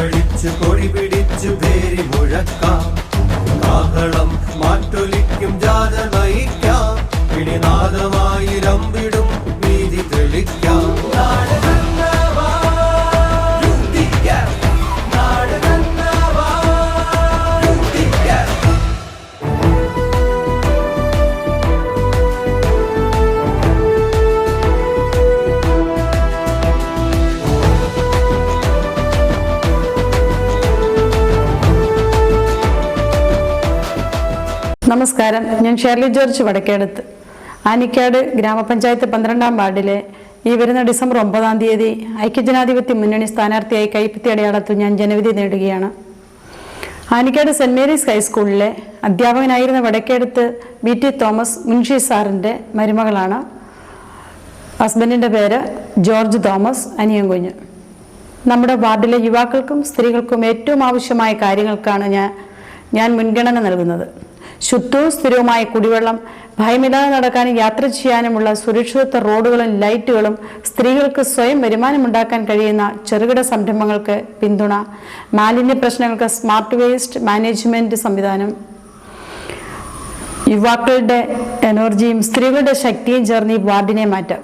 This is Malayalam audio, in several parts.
ഒന്നിച്ചു കൊടി പിടിച്ച് പേരി മുഴക്കാം. കാഹളം മാറ്റൊലിക്കും ജാത നയിക്കാം. പിടിനാദമായി നമസ്കാരം. ഞാൻ ഷെർലി ജോർജ് വടക്കേടത്ത്. ആനിക്കാട് ഗ്രാമപഞ്ചായത്ത് പന്ത്രണ്ടാം വാർഡിലെ ഈ വരുന്ന ഡിസംബർ ഒമ്പതാം തീയതി ഐക്യജനാധിപത്യ മുന്നണി സ്ഥാനാർത്ഥിയായി കൈപ്പത്തി അടയാളത്തിൽ ഞാൻ ജനവിധി നേടുകയാണ്. ആനിക്കാട് സെന്റ് മേരീസ് ഹൈസ്കൂളിലെ അധ്യാപകനായിരുന്ന Vadakkedath B T Thomas Munshi സാറിന്റെ മരുമകളാണ്. ഹസ്ബൻഡിന്റെ പേര് ജോർജ് തോമസ് അനിയൻകുഞ്ഞ്. നമ്മുടെ വാർഡിലെ യുവാക്കൾക്കും സ്ത്രീകൾക്കും ഏറ്റവും ആവശ്യമായ കാര്യങ്ങൾക്കാണ് ഞാൻ ഞാൻ മുൻഗണന നൽകുന്നത്. ശുദ്ധവും സ്ഥിരവുമായ കുടിവെള്ളം ഭയമില്ലാതെ നടക്കാനും യാത്ര ചെയ്യാനുമുള്ള സുരക്ഷിതത്വ റോഡുകളും ലൈറ്റുകളും സ്ത്രീകൾക്ക് സ്വയം വരുമാനമുണ്ടാക്കാൻ കഴിയുന്ന ചെറുകിട സംരംഭങ്ങൾക്ക് പിന്തുണ. മാലിന്യ പ്രശ്നങ്ങൾക്ക് സ്മാർട്ട് വേസ്റ്റ് മാനേജ്മെന്റ് സംവിധാനം. യുവാക്കളുടെ എനർജിയും സ്ത്രീകളുടെ ശക്തിയും ചേർന്ന് ഈ വാർഡിനെ മാറ്റാം.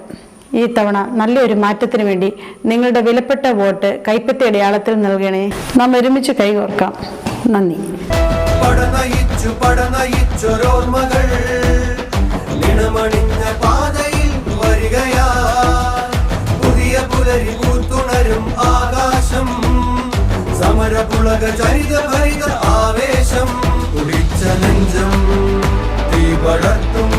ഈ തവണ നല്ലൊരു മാറ്റത്തിന് വേണ്ടി നിങ്ങളുടെ വിലപ്പെട്ട വോട്ട് കൈപ്പത്തി അടയാളത്തിൽ നൽകണേ. നാം ഒരുമിച്ച് കൈകോർക്കാം. നന്ദി. പടനയിച്ചു പടനയിച്ചൊരോർമ്മകൾ ഇണമണിഞ്ഞ പാതയിൽ വരികയാ. പുതിയ പുലരി പൂത്തുണരും ആകാശം. സമരപുളക ചരിത ഭരിത ആവേശം. കുടിച്ച നെഞ്ചം തീ വളർത്തും